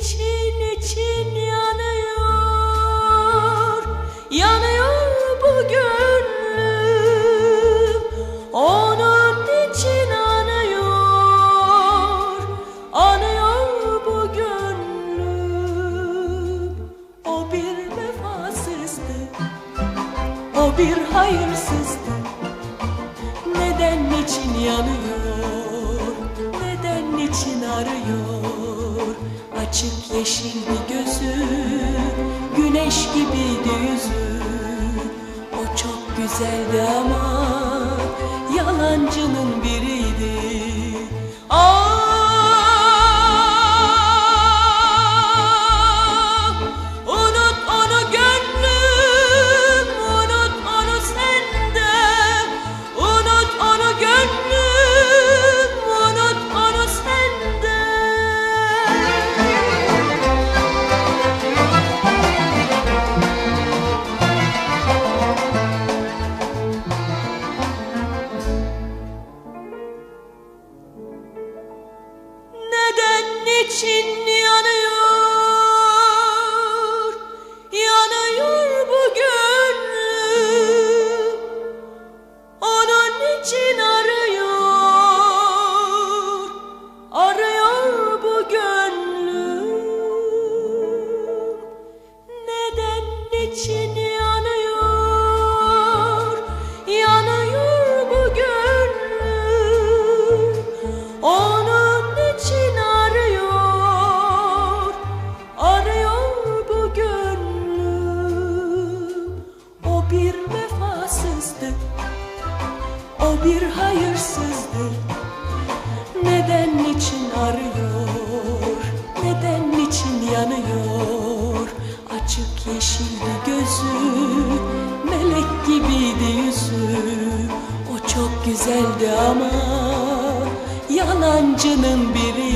İçin için yanıyor. Yanıyor bu gönlüm. Onun için anıyor. Anıyor bu gönlüm. O bir vefasızdı. O bir hayırsızdı. Neden niçin yanıyor Açık yeşildi gözü Güneş gibiydi yüzü. O çok güzeldi ama niçin yanıyor O bir hayırsızdı neden niçin arıyor? Neden niçin yanıyor? Açık yeşildi gözü Melek gibiydi yüzü. O çok güzeldi ama Yalancının biriydi